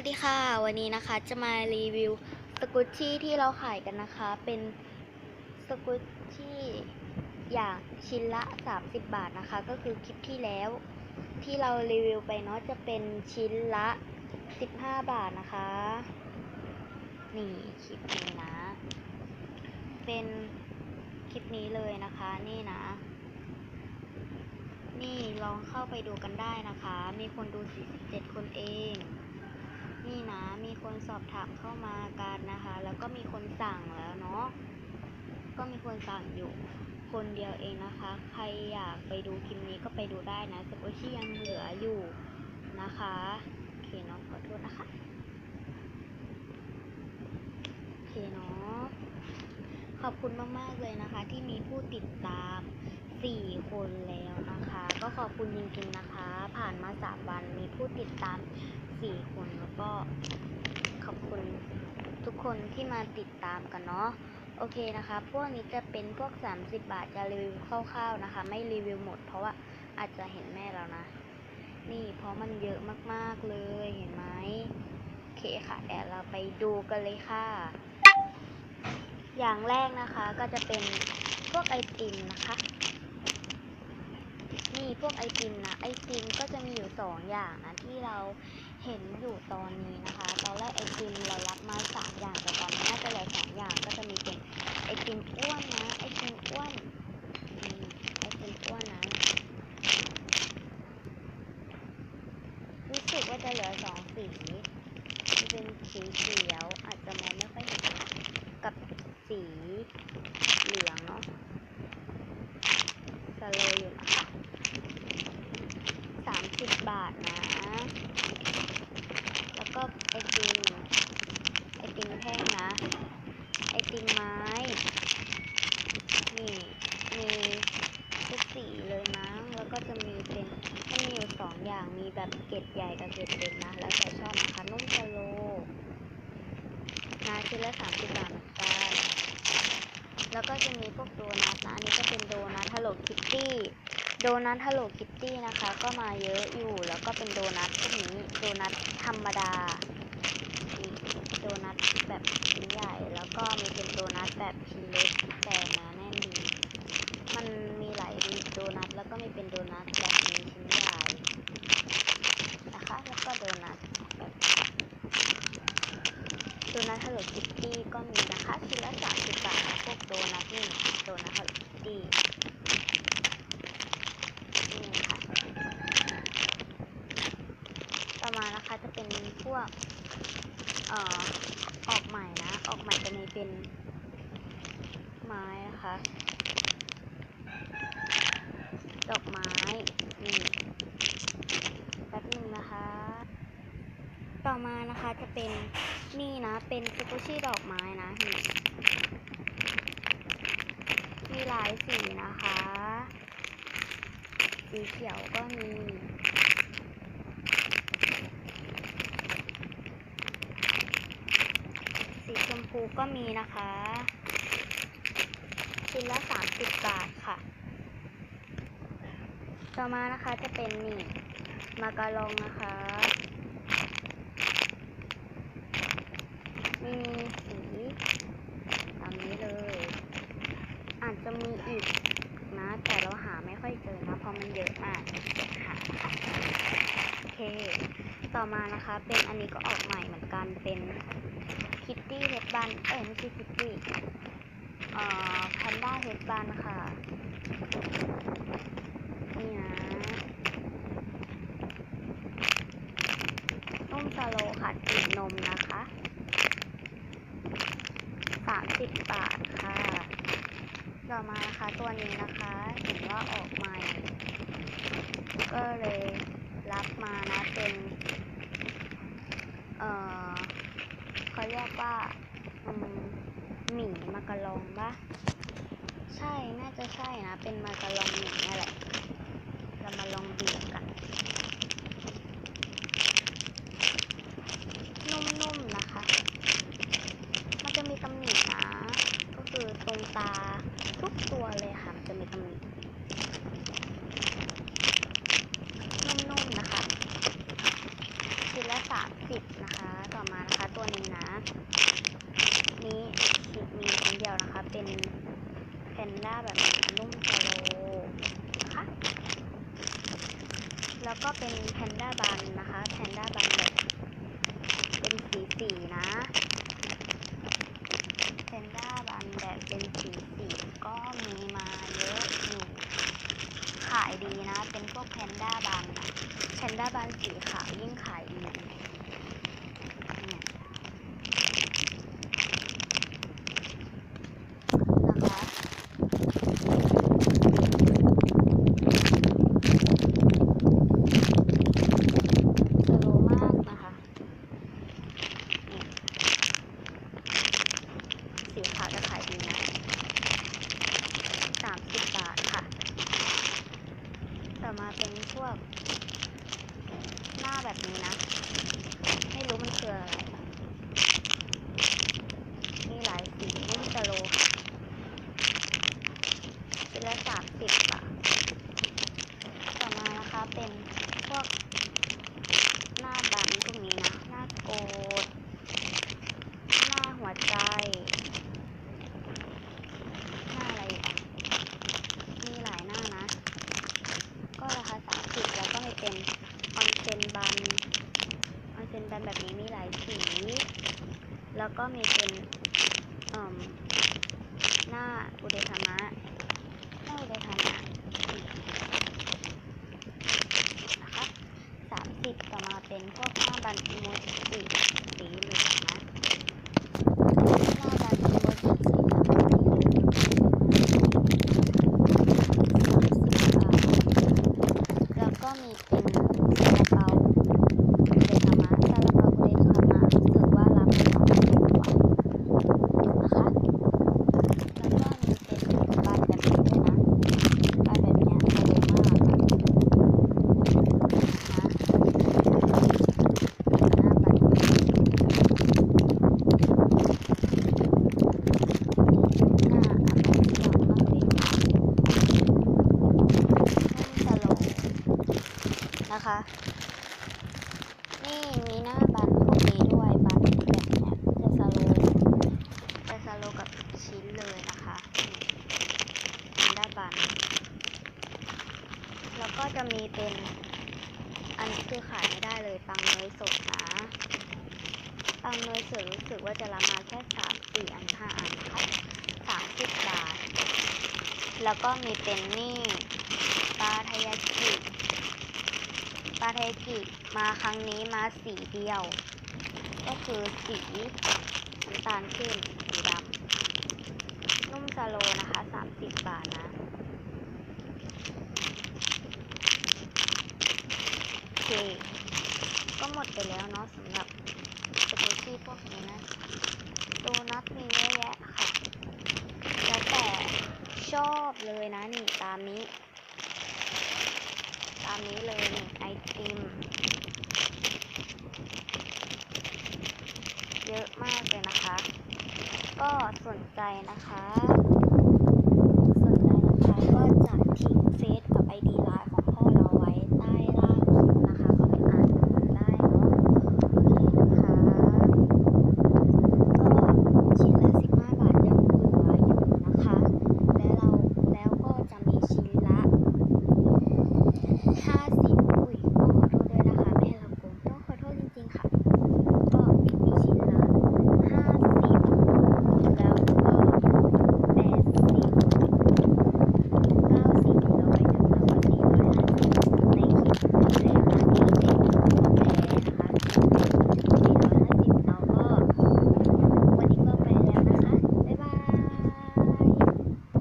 วัสดีค่ะ วันนี้นะคะจะมารีวิวสกุตชี่ที่เราขายกันนะคะ เป็นสกุตชี่อย่างชิ้นละ 30 บาทนะคะ ก็คือคลิปที่แล้ว ที่เรารีวิวไปเนาะจะเป็นชิ้นละ 15 บาทนะคะ นี่คลิปนี้นะ เป็นคลิปนี้เลยนะคะ นี่นะ นี่ลองเข้าไปดูกันได้นะคะ มีคนดู 47 คนเอง นี่นะ มีคนสอบถามเข้ามากันนะคะ แล้วก็มีคนสั่งแล้วเนาะ ก็มีคนสั่งอยู่ คนเดียวเองนะคะ ใครอยากไปดูคลิปนี้ก็ไปดูได้นะสกุชี่ยังเหลืออยู่นะคะโอเคเนาะขอโทษนะคะโอเคเนาะ ขอบคุณมากๆเลยนะคะ ที่มีผู้ติดตาม4คนแล้วนะคะ ก็ขอบคุณจริงๆนะคะ ผ่านมา3วันมีผู้ติดตาม 4คนแล้วก็ขอบคุณทุกคนที่มาติดตามกันเนาะโอเคนะคะ พวกนี้จะเป็นพวก 30 บาทจะรีวิวคร่าวๆนะคะ ไม่รีวิวหมด เพราะว่าอาจจะเห็นแม่แล้วนะ นี่เพราะมันเยอะมากๆเลยเห็นไหมโอเคค่ะเดี๋ยวเราไปดูกันเลยค่ะ อย่างแรกนะคะก็จะเป็นพวกไอติมนะคะ นี่พวกไอติมนะ ไอติมก็จะมีอยู่สองอย่างนะที่เราเห็นอยู่ตอนนี้นะคะ ตอนแรกไอติมเรารับมาสามอย่างแต่ตอนนี้น่าจะเหลือสองอย่างก็จะมีเป็นไอติมอ้วนนะ ไอติมอ้วนมีไอติมอ้วนนะรู้สึกว่าจะเหลือสองสีเป็นสีเขียวอาจจะมองไม่ค่อยเห็นกับสีเหลืองเนาะสโลอยู่นะคะ สิบบาทนะ แล้วก็ไอติม ไอติมแท่งนะ ไอติมไม้ นี่ มีทุกสีเลยนะแล้วก็จะมีเป็นมันมีอยู่สองอย่าง มีแบบเกล็ดใหญ่กับเกล็ดเล็กนะ แล้วแต่ชอบนะคะนุ่มสโลนะชิ้นละสามสิบบาทเหมือนกันแล้วก็จะมีพวกโดนัทนะ อันนี้ก็เป็นโดนัทฮัลโหลคิตตี้ โดนัทฮัลโหลคิตตี้นะคะ ก็มาเยอะอยู่แล้วก็เป็นโดนัทพวกนี้โดนัทธรรมดาโดนัทแบบชิ้นใหญ่แล้วก็มีเป็นโดนัทแบบชิ้นเล็กแต่หนาแน่นดีมันมีหลายโดนัทแล้วก็มีเป็นโดนัทแบบนี้ชิ้นใหญ่นะคะแล้วก็โดนัทแบบโดนัทฮัลโหลคิตตี้ก็มีนะคะชิ้นละสามสิบบาทพวกโดนัทนี่โดนัทฮัลโหลคิตตี้นี่ค่ะ ต่อมานะคะจะเป็นพ วกเอ่อออกใหม่นะ ออกใหม่จะมีเป็นไม้นะคะ ดอกไม้นี่แป๊บหนึงนะคะ ต่อมานะคะจะเป็นนี่นะ เป็นสกุชี่ดอกไม้นะนี่มีหลายสีนะคะ สีเขียวก็มี สีชม พูก็มีนะคะ ชิ้นละ30บาทค่ะ ต่อมานะคะจะเป็นนี่มาการองนะคะ มีสีตามนี้เลย อาจจะมีอีกนะ แต่เราหาไม่ค่อยเจอนะ เพราะมันเยอะมากหาค่ะโอเค ต่อมานะคะ เป็นอันนี้ก็ออกใหม่เหมือนกันเป็น ตี้เฮดบันเอ้ยไม่ใช่คิตตี้เอ่อแพนด้าเฮดบันค่ะ นี่นะนุ่มสโลค่ะกลิ่นนมนะคะสามสิบบาทค่ะ ต่อมานะคะตัวนี้นะคะ เห็นว่าออกใหม่ ก็เลยรับมานะเป็น เอ่อเขาเรียกว่าอืมหมี่มาการองปะใช่ น่าจะ ใช่นะ เป็นมาการองหมี่นี่แหละ เรามาลองบีบกัน นุ่มๆนะคะ มันจะมีตำหนินะ ก็คือตรงตาทุกตัวเลยค่ะ จะมีตำหนินุ่มๆนะคะชิ้นละสามสิบนะคะนี้นะ นี่ชุดมีชิ้นเดียวนะคะ เป็น พนด้าแบบนุ่มสโลนะคะแล้วก็เป็นแพนด้าบันนะคะแพนด้าบันแบบเป็นสีสีนะแพนด้าบันแบบเป็นสีสีก็มีมาเยอะอยู่ขายดีนะ เป็นพวกแพนด้าบันอะแพนด้าบันสีขาวยิ่งขายนะคะ สโลว์มากนะคะนี่สีขาวจะขายดีนะสามสิบบาทค่ะ ต่อมาเป็นพวก ห น้าแบบนี้นะ ไม่รู้มันคืออะไร มีหลายสีรุ่นสโลว์ค่ะชิ้นละสามสิบบาท ต่อมานะคะเป็นพวก หน้าบันพวกนี้นะ หน้าโกด หน้าหัวใจ หน้าอะไรอีกอะมีหลายหน้านะ ก็ราคาสามสิบแล้วก็มีเป็น ออนเซนบันออนเซนบันแบบนี้มีหลายสี แล้วก็มีเป็นหน้าอุเดธรรมะหน้าอุเดธรรมะอีนะคะสามสิบต่อมาเป็นพวกหน้าบันอิโมจิสีสีเหลืองนะ หน้าบันอิโมจิสีเหลืองสามสิบบาทแล้วก็มีเป็นซาลาเปาเดคามะซาลาเปาเดคามะรู้สึกว่ารับไม่ค่อยถูกกว่านะคะ แล้วก็มีเป็นบานแบบนี้ด้วยนะบานแบบเนี้ยสวยมากอะนะ หน้าบัตรหน้าอันนี้สวยมากเลยนุ่มสโลว์นะคะ นี่มีหน้าบันพวกนี้ด้วยบันแบบเนี้ยจะสโลว์จะสโลว์กับชิ้นเลยนะคะนี่ได้บัน แล้วก็ จะมีเป็นอันนี้คือขายไม่ได้เลยปังเนยสดนะปังเนยสดรู้สึกว่าจะรับมาแค่สามสี่อันห้าอันค่ะสามสิบบาท แล้วก็มีเป็นนี่ปลาทายากิปลาทายากิมาครั้งนี้มาสีเดียว ก็คือสีน้ำตาลขึ้นสีดำนุ่มสโลนะคะสามสิบบาทนะ โอ เค ก็หมดไปแล้วเนาะสำหรับสปูชี่พวกนี้นะโดนัทมีเยอะแยะค่ะแล้วแต่ชอบเลยนะนี่ตามนี้ ตามนี้เลยนี่ไอติมเยอะมากเลยนะคะ ก็สนใจนะคะ